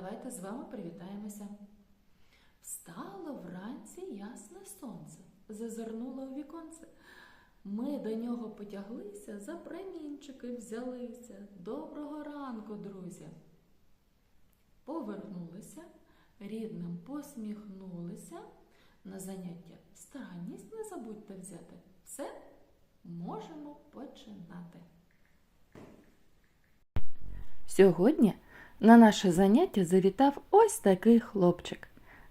давайте з вами привітаємося. Встало вранці ясне сонце, зазирнуло у віконце. Ми до нього потяглися, за промінчики взялися. Доброго ранку, друзі. Повернулися, рідним посміхнулися. На заняття старанність не забудьте взяти. Все можемо починати. Сьогодні на наше заняття завітав ось такий хлопчик.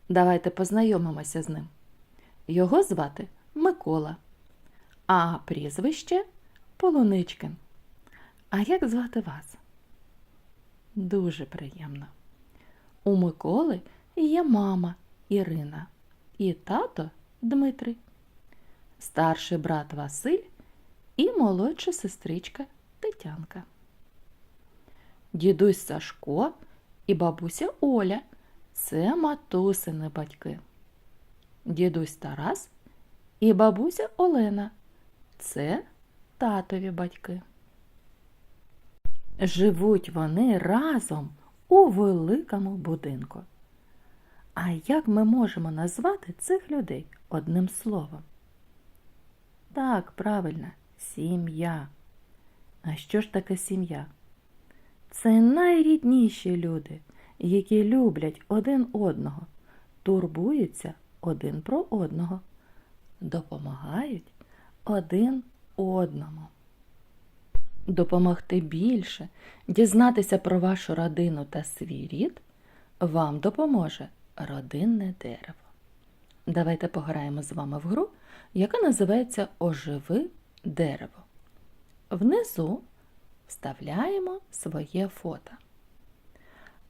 Давайте познайомимося з ним. Його звати Микола, а прізвище Полуничкин. А як звати вас? Дуже приємно. У Миколи є мама Ірина і тато Дмитрий, старший брат Василь і молодша сестричка Тетянка. Дідусь Сашко і бабуся Оля це матусини батьки. Дідусь Тарас і бабуся Олена це татові батьки. Живуть вони разом у великому будинку. А як ми можемо назвати цих людей одним словом? Так, правильно, сім'я. А що ж таке сім'я? Це найрідніші люди, які люблять один одного, турбуються один про одного, допомагають один одному. Допомогти більше, дізнатися про вашу родину та свій рід вам допоможе родинне дерево. Давайте пограємо з вами в гру, яка називається Оживи дерево. Внизу вставляємо своє фото.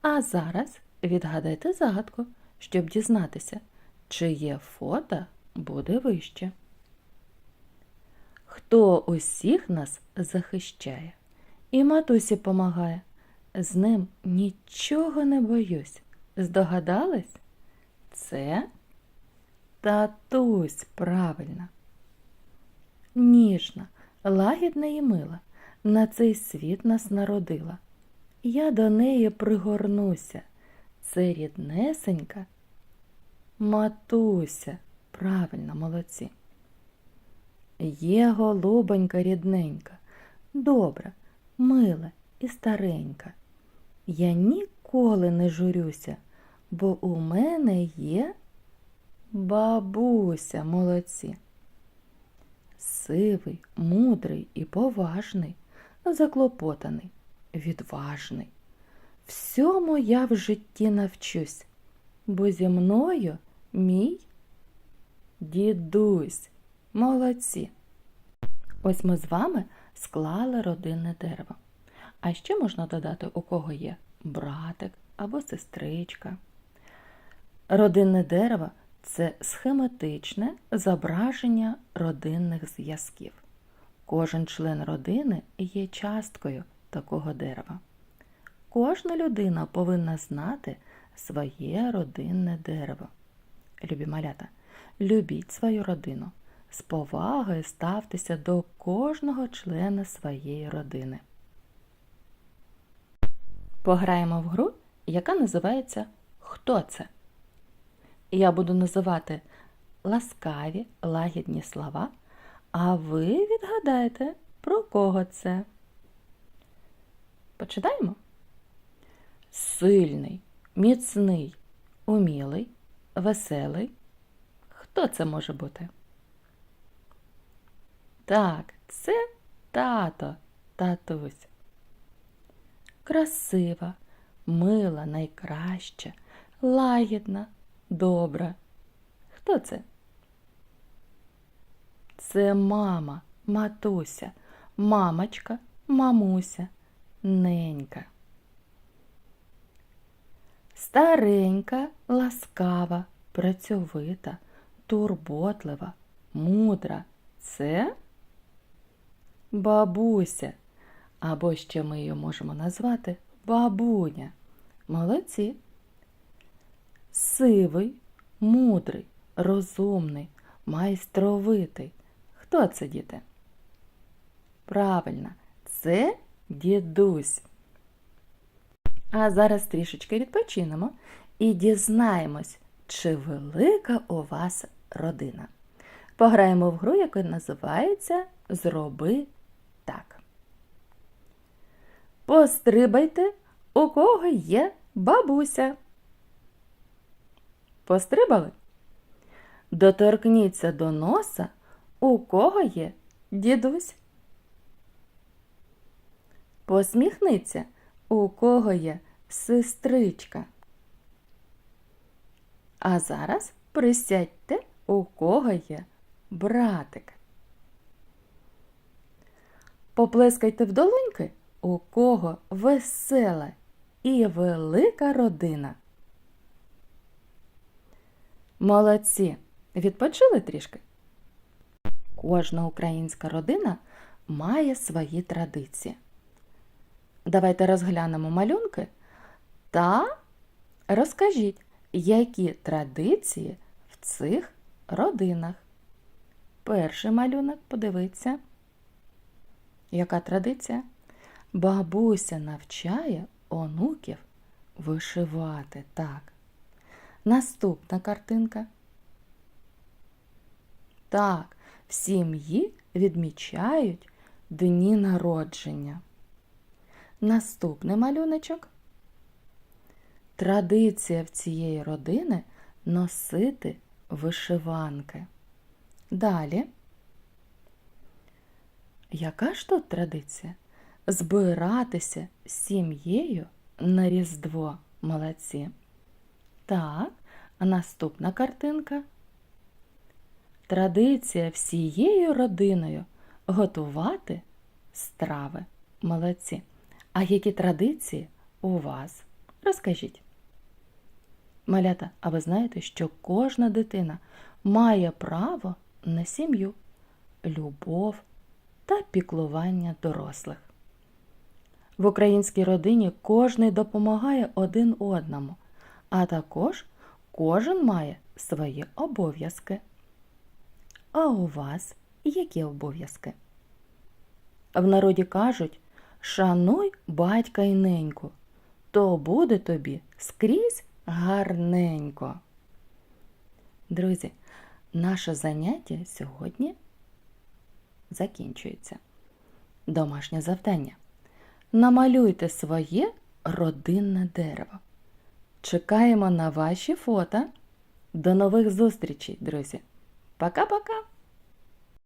А зараз відгадайте загадку, щоб дізнатися, чиє фото буде вище. Хто усіх нас захищає і матусі помагає, з ним нічого не боюсь. Здогадались? Це татусь правильно. Ніжна, лагідна і мила на цей світ нас народила. Я до неї пригорнуся. Це ріднесенька. Матуся, правильно, молодці. Є голубонька рідненька, добра, мила і старенька. Я ніколи не журюся, бо у мене є бабуся, молодці. Сивий, мудрий і поважний заклопотаний, відважний. Всьому я в житті навчусь, бо зі мною мій дідусь. Молодці. Ось ми з вами склали родинне дерево. А ще можна додати, у кого є братик або сестричка. Родинне дерево це схематичне зображення родинних зв'язків. Кожен член родини є часткою такого дерева. Кожна людина повинна знати своє родинне дерево. Любі малята, любіть свою родину, з повагою ставтеся до кожного члена своєї родини. Пограємо в гру, яка називається Хто це? Я буду називати ласкаві, лагідні слова. А ви відгадаєте, про кого це? Починаємо? Сильний, міцний, умілий, веселий. Хто це може бути? Так, це тато, татусь. Красива, мила, найкраща, лагідна, добра. Хто це? Це мама, матуся, мамочка, мамуся, ненька. Старенька, ласкава, працьовита, турботлива, мудра. Це бабуся. Або ще ми її можемо назвати бабуня. Молодці. Сивий, мудрий, розумний, майстровитий. Хто це, діти? Правильно, це дідусь. А зараз трішечки відпочинемо і дізнаємось, чи велика у вас родина. Пограємо в гру, яка називається Зроби так. Пострибайте, у кого є бабуся. Пострибали? Доторкніться до носа, у кого є дідусь. Посміхниться, у кого є сестричка. А зараз присядьте, у кого є братик. Поплескайте в долоньки, у кого весела і велика родина. Молодці! Відпочили трішки? Кожна українська родина має свої традиції. Давайте розглянемо малюнки та розкажіть, які традиції в цих родинах. Перший малюнок, подивіться. Яка традиція? Бабуся навчає онуків вишивати так. Наступна картинка. Так, в сім'ї відмічають дні народження. Наступний малюночок. Традиція в цієї родини носити вишиванки. Далі. Яка ж тут традиція? Збиратися з сім'єю на Різдво. Молодці. Так, а наступна картинка. Традиція всією родиною готувати страви. Молодці. А які традиції у вас? Розкажіть. Малята, а ви знаєте, що кожна дитина має право на сім'ю, любов та піклування дорослих. В українській родині кожний допомагає один одному, а також кожен має свої обов'язки. А у вас які обов'язки? В народі кажуть шануй батька й неньку, то буде тобі скрізь гарненько. Друзі, наше заняття сьогодні закінчується. Домашнє завдання. Намалюйте своє родинне дерево. Чекаємо на ваші фото. До нових зустрічей, друзі! Пока-пока!